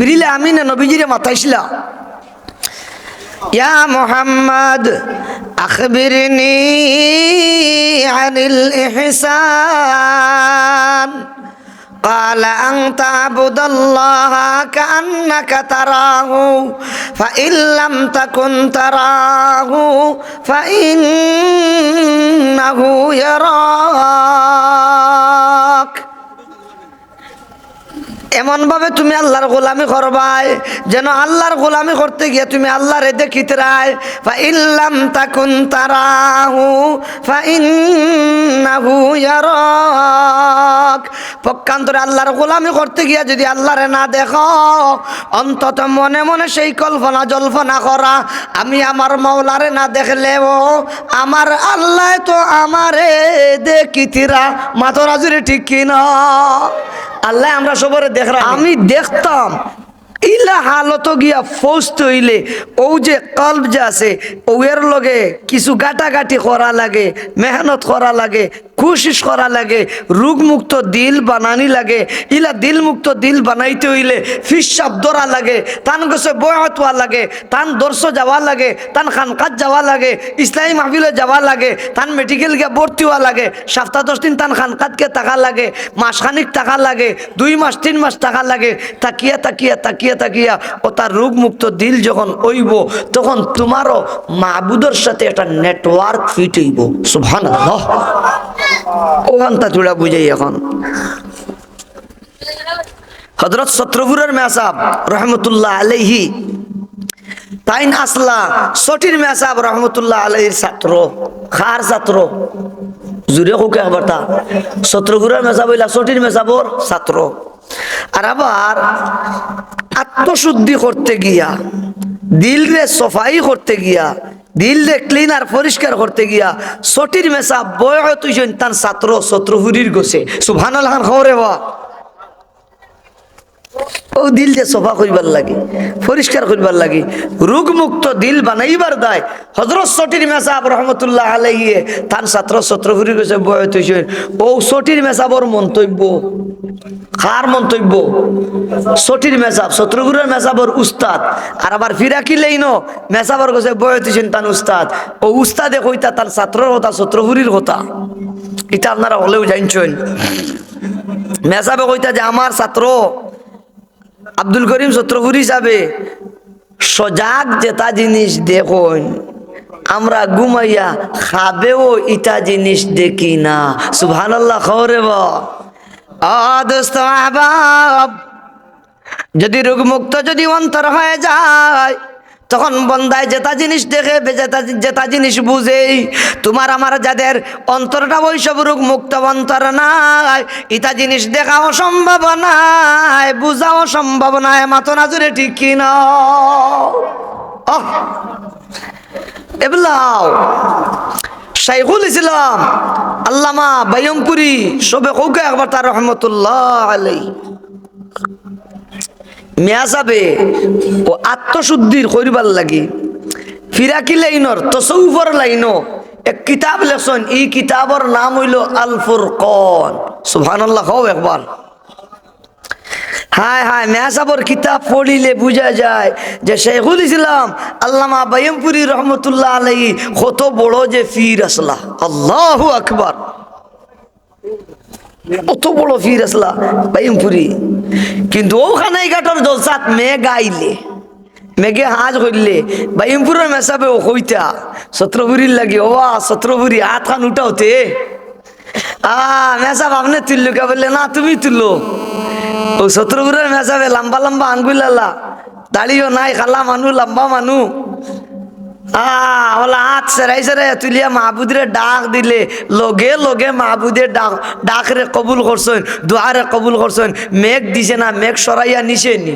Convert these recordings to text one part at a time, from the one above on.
জিবরিলে আমিনে নবীজিরে মাতাইছিলা ইয়া মোহাম্মদ আখবিরনি আনিল ইহসান قال أن تعبد الله كأنك تراه فإن لم تكن تراه فإنه يراك এমন ভাবে তুমি আল্লাহর গোলামি করবাই যেন আল্লাহর গোলামি করতে গিয়ে তুমি আল্লাহর দেখিতে রায় ফা তাকুন তারাহু পক্ষান্তরে আল্লাহর গোলামি করতে গিয়ে যদি আল্লাহরে না দেখো, অন্তত মনে মনে সেই কল্পনা জল্পনা করা। আমি আমার মৌলারে না দেখলেও আমার আল্লাহ তো আমারে দেখিতিরা মাতরাজুরে ঠিক কিনা? আল্লাহ আমরা সবরে দেখলাম আমি দেখতাম, ইলা হালত গিয়া ফৌস্ত হইলে, ও যে কল্প যে আছে ওয়ের লগে কিছু গাটাগাটি করা লাগে, মেহনত করা লাগে কোশিস করা লাগে, রোগমুক্ত দিল বানানি লাগে, ইলা দিল মুক্ত দিল বানাইতে হইলে ফিসাব ধরা লাগে, তান গছে বয়ত হওয়া লাগে, তান দর্শ যাওয়া লাগে, তান খানকাত যাওয়া লাগে, ইসলামী মাহফিলে যাওয়া লাগে, তান মেডিকেল গিয়ে ভর্তি হওয়া লাগে, সপ্তাহ দশ দিন তান খানকাতকে টাকা লাগে, মাসখানিক টাকা লাগে, দুই মাস, তিন মাস টাকা লাগে, তাকিয়া তাকিয়া তাকিয়া তাকিয়া, ও তার রোগ মুক্ত দিল যখন হইব, তখন তোমারও মাহবুদের সাথে একটা নেটওয়ার্ক ফিট হইব সুভান ওখানটা জোড়া বুঝাই এখন। হজরত সত্রপুরের মেসাব রহমতুল্লাহ আলাইহি তাইন আসলা? সটির মেসাব রহমতুল্লাহ আলাইহির ছাত্র, খার ছাত্র। জুড়ে কোকে একবার তা সত্রপুরের মেসাব হইলা সটির মেসাবর ছাত্র। আর আবার আত্মশুদ্ধি করতে গিয়া দিল রে সফাই করতে গিয়া দিল রে ক্লিন আর পরিষ্কার করতে গিয়া সটির মেসা বয় তুইছেন তার ছাত্র শত্রুহুরির গোছে। সুভান আলহান খবরে বা ও দিল যে সফা করিবার লাগে, পরিষ্কার করিবার লাগে। রোগ মুক্ত দিল বানাইবার দায়। হজরত সটির মেসাব রহমতুল্লাহ আলাইয়ে তার ছাত্র শত্রুহুরি গোছে বয় তুইছেন ও সটির মেসাবর মন্তব্য, কার মন্তব্য? সটির মেসাব শত্রুগুরের মেসাবর উস্তাদ। আর আবার ফিরাকি লেইন? মেসাবর কাছে বয়তিছেন তান উস্তাদ। ও উস্তাদে কইতা তার ছাত্রর কথা শত্রুগুরির কথা। এটা আপনারা হলেও জানছেন। মেসাবে কইতা যে, আমার ছাত্র আব্দুল করিম শত্রুগুরি হিসাবে সজাগ যেটা জিনিস দেখুন। আমরা ঘুমাইয়া খাবেও ইটা জিনিস দেখি না। খবরে বা। দোস্ত আহবাব যদি রোগমুক্ত যদি অন্তর হয়ে যায় তখন বন্দায় যেটা জিনিস দেখে যেটা যেটা জিনিস বুঝে তোমার আমার যাদের অন্তরটা ওইসব রোগ মুক্ত অন্তর নাই ইটা জিনিস দেখাও সম্ভব নাই বুঝাও সম্ভব নাই মাতো না জুড়ে ঠিক কিনা এবলাও। শাইখুল ইসলাম, আল্লামা বাইয়মপুরি সবে কৌকে একবার তার রহমতুল্লাহ আলাই মিয়া যাবে। ও আত্মশুদ্ধির করিবার লাগি। ফিরাকি লাইনর তসৌফর লাইনো এক কিতাব লেখন এই কিতাবর নাম হইল আল ফুরকন সুবহানাল্লাহ, হও একবার হায় হায় মেয়াসাবর কিতাব পড়িলে বোঝা যায় যে শেখুল ইসলাম আল্লামা বাইমপুরি রহমতুল্লাহ আলাই কত বড় যে ফির আসলা আল্লাহ আকবার কত বড় ফির আসলা, বাইমপুরি। কিন্তু ওখানে ঘাটর জলসাত মেয়ে গাইলে মেঘে হাজ করলে বাইমপুরের মেসাবে ও কইতা সত্রপুরীর লাগে ও সত্রপুরি হাত খান উঠাওতে। আ মেসাব আপনি তুললো, কে বললে, না, তুমি তুললো। ও শত্রুগুরের মেসাবে লম্বা লম্বা আঙ্গুলালা দাড়িও নাই, খালা মানু লম্বা মানু ডাক দিলে। লগে লগে ডাক কবুল করছেন দোয়ারে কবুল করছেন, মেঘ দিছে না, মেঘ সরাইয়া নিছে নি।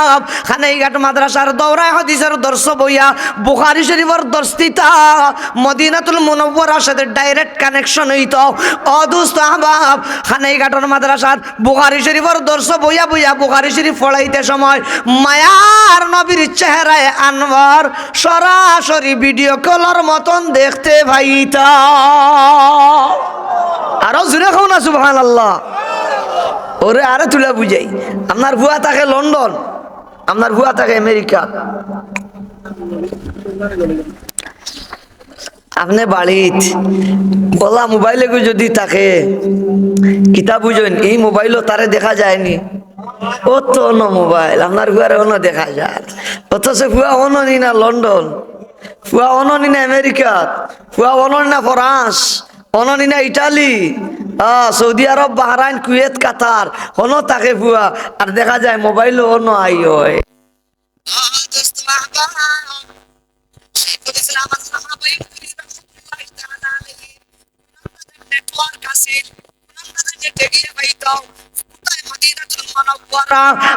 আহবাব খানাইঘাট মাদ্রাসার দৌরায় হদিসের দর্শ বইয়া, বুখারি শরীফর দর্শিতা, মদিনাতুল মুনব্বরার সাথে ডাইরেক্ট কানেকশন হইত। অদুস্ত আহবাব, খানাইঘাটর মাদ্রাসার বুখারি শরীফর দর্শ বইয়া বইয়া বুখারি শরীফ পড়াইতে সময় মায়ার নবীর চেহারায় আনবার সরাসরি ভিডিও কলার মতন দেখতে ভাইতা আরও জুড়ে খাও না সুবহান আল্লাহ ওরে আরে তুলে বুঝাই, আপনার ভুয়া থাকে লন্ডন। আপনার ভুয়া থাকে আমেরিকা আপনি বাড়িত বলা মোবাইলে যদি থাকে কিতাব বুঝেন এই মোবাইলও তারে দেখা যায়নি ও তো অন্য মোবাইল আপনার ভুয়ারে অন্য দেখা যায় অথচ ভুয়া অননি না লন্ডন ভুয়া অননি না আমেরিকা ভুয়া অননি না ফ্রান্স অননি না Italy Saudi Arab Bahrain Kuwait Qatar হনো তাকে ভুয়া আর দেখা যায় মোবাইলও অন্য আই হয়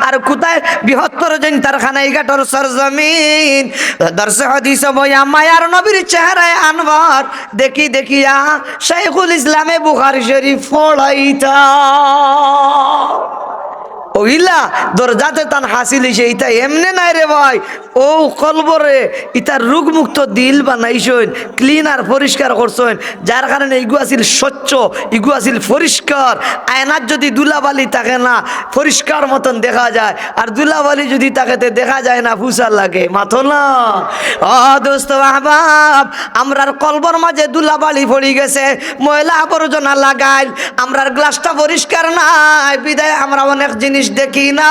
আর কোথায়? বৃহত্তর জন তার খানাই ঘাটর সরজমিন। দর্শক হাদিস বইয়া মায়ার নবীর চেহারায় আনবার। দেখি, দেখিয়া শেখুল ইসলামে বুখারি শরীফ পড়াইতা। ওইলা দরজাতে তান হাসিল হইছে, ইতা এমনে নাই রে ভাই, ও কলবরে ইতার রোগ মুক্ত দিল বানাইছেন ক্লিন আর পরিষ্কার করছেন, যার কারণে ইগু আছিল স্বচ্ছ, ইগু আছিল পরিষ্কার আয়নার যদি দুলাবালি থাকে না, পরিষ্কার মতন দেখা যায়, আর দুলাবালি যদি থাকে তে দেখা যায় না, ফুসার লাগে, মাথো না। ও দোস্ত আহবাব, আমরার কলবর মাঝে দুলাবালি পড়ি গেছে, ময়লা আবর্জনা লাগাইল, আমরার গ্লাসটা পরিষ্কার নাই, বিদায়, আমরা অনেক জিনিস দেখি না।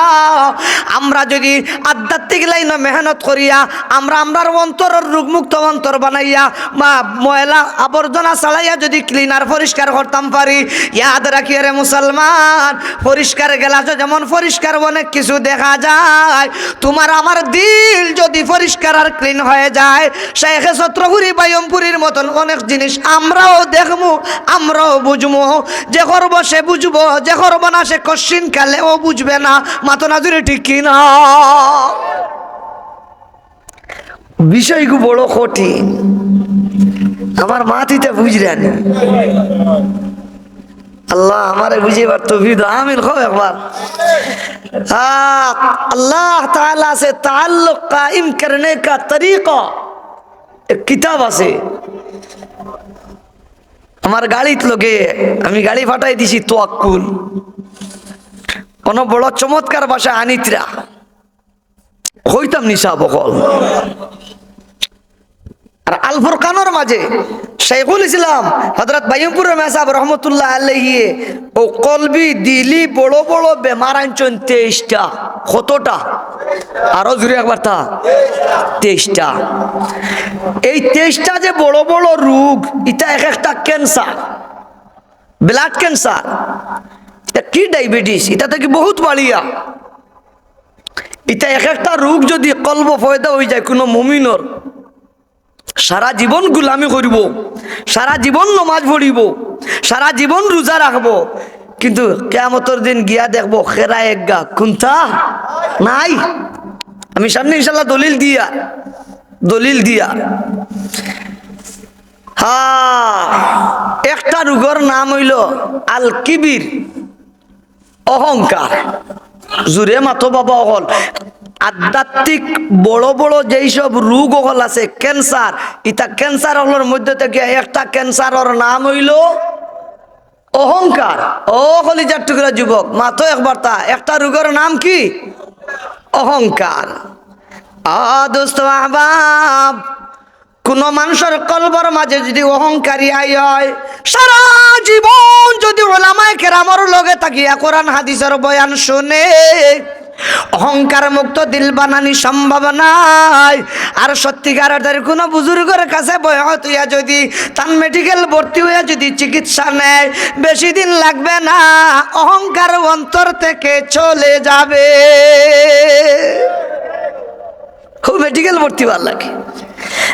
আমরা যদি আধ্যাত্মিক লাইনে মেহনত করিয়া, আমরা আমরার অন্তরের রোগমুক্ত অন্তর বানাইয়া বা ময়লা আবর্জনা চালাইয়া যদি ক্লিনার পরিষ্কার করতাম পারি। ইয়াদ রাখি রে মুসলমান, পরিষ্কার গেলাস যেমন পরিষ্কার অনেক কিছু দেখা যায়। তোমার আমার দিল যদি পরিষ্কার আর ক্লিন হয়ে যায়, শেখে ছত্রপুরি, বায়মপুরীর মতন অনেক জিনিস আমরাও দেখব আমরাও বুঝব যে করব সে বুঝব, যে করব না সে কশ্চিন কালে ও বুঝবে না, মাথা নাজুরে ঠিক কিনা? বিষয়গু বড় কঠিন। আমার মাতিতে বুঝলেন আল্লাহ আমারে বুঝে এবার তো বিদ আমিন খো একবার। আল্লাহ তাআলা সে তাল্লুক কায়েম করনে কা তরিকা। এক কিতাব আছে। আমার গাড়িত লোকে আমি গাড়ি ফাটাই দিছি তোয়াক্কুল। কোন বড় চমৎকার ভাষা আনিতরা। হইতাম নিশা বকল। আর আল ফুরকানোর মাঝে শেখুল ইসলাম হজরত বাইমপুরের মেসাব রহমতুল্লাহ আল্লাহিয়ে ও কলবি দিলি বড় বড় বেমার আনছেন তেইশটা। কতটা? আরও জুড়ে একবার তা তেইশটা। এই তেইশটা যে বড় বড় রোগ, এটা এক একটা ক্যান্সার। Blood cancer. কি ডায়াবেটিস এটা থেকে বহুত বাড়িয়া এটা এক একটা রোগ যদি কলব ফয়দা হয়ে যায়, কোনো মমিনর সারা জীবন গুলামি করিব সারা জীবন নমাজ পড়িব সারা জীবন রোজা রাখব কিন্তু কেমতর দিন গিয়া দেখব খেরা এক গা। কুন্থা নাই। আমি সামনে ইনশাল্লাহ দলিল দিয়া। দলিল দিয়া। হা, একটা রোগর নাম হইল আল কিবির অহংকার। জুড়ে মাথো বাবা অকল। আধ্যাত্মিক বড় বড় যেই সব রোগ অকল আছে ক্যান্সার ইটা ক্যান্সার হলোর মধ্যে থেকে একটা ক্যান্সারের নাম হইল অহংকার। ও কলিজার টুকরা যুবক মাথো একবার তা একটা রোগের নাম কি? অহংকার। আ দোস্ত আহবাব কোন মানুষের কলবর মাঝে যদি অহংকারী আই হয়, সারা জীবন যদি ওলামায় কেরামর লগে তাকিয়া কোরআন, হাদিসের বয়ান শুনে, অহংকার মুক্ত দিল বানানি সম্ভব নাই। আর সত্যিকারের কোনো বুজুর্গের কাছে বয়স হইয়া যদি তার মেডিকেল ভর্তি হইয়া যদি চিকিৎসা নেয়, বেশি দিন লাগবে না, অহংকার অন্তর থেকে চলে যাবে। খুব মেডিকেল ভর্তি ভালো লাগে।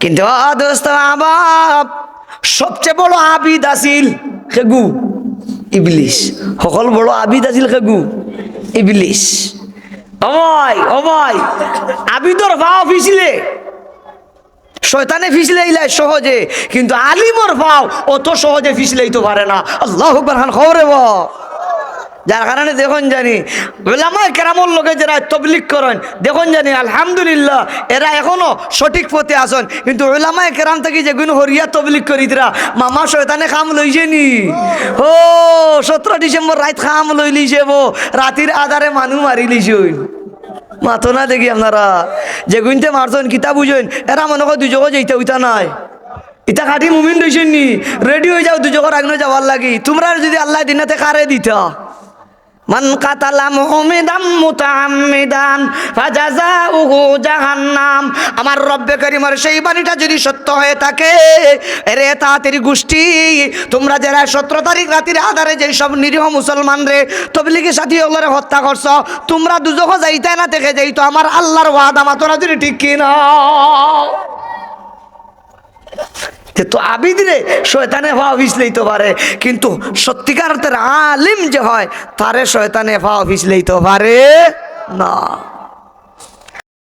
কিন্তু আ দোস্ত আবাব সবচেয়ে বড় আবিদ আসিল খেগু, ইবলিশ। সকল বড় আবিদ আছিল খেগু, ইবলিশ। অময় অময় আবিদর ভাও ফিছিলে শয়তানে ফিসলে ইলাই সহজে, কিন্তু আলিমর ভাও অত সহজে ফিসলেই তো পারে না। আল্লাহ খবরে বা যার কারণে দেখুন জানি ওলামায় কেরামর লোকে যারা তবলিক করেন, দেখুন জানি আলহামদুলিল্লাহ এরা এখনও সঠিক পথে আসন কিন্তু ওলামায় কেরাম থেকে যেগুলো হরিয়া তবলিক করি দিরা মামা শয়তানে খাম লইছে নি? ও, সতেরো ডিসেম্বর রাত খাম লই লিছে বো, রাতির আধারে মানুষ মারি লিছুন মাথো না দেখি আপনারা, যে গুনতে মারছেন কিতা বুঝেন, এরা মনে হয় দুজক যেতে উইতা নাই। ইটা খাটি মুমিন রইছেন নি? রেডি হয়ে যাও দুজকর আগ্নে যাওয়ার লাগি। তোমরা যদি আল্লাহ দিনাতে কারে দিতা। মান কাতালা মুমিদাম মুতাআম্মিদান ফাজাযাউহু জাহান্নাম। আমার রব্বে করিমের সেই বাণীটা যদি সত্য হয়ে থাকে, এরে তাড়াতাড়ি গোষ্ঠী, তোমরা যারা সতেরো তারিখ রাতের আধারে যে সব নিরীহ মুসলমান রে তবলিগের সাথী হত্যা করছ, তোমরা দুজক যাইতে না থেকে যাইতো, আমার আল্লাহর ওয়াদা মাতরা যদি ঠিক কিনা? যে তো আবিদ রে শয়তানে ভাও ভিসলেই পারে, কিন্তু সত্যিকার আলিম যে হয়, তারে শয়তানে অফিস ভিসলেই পারে না।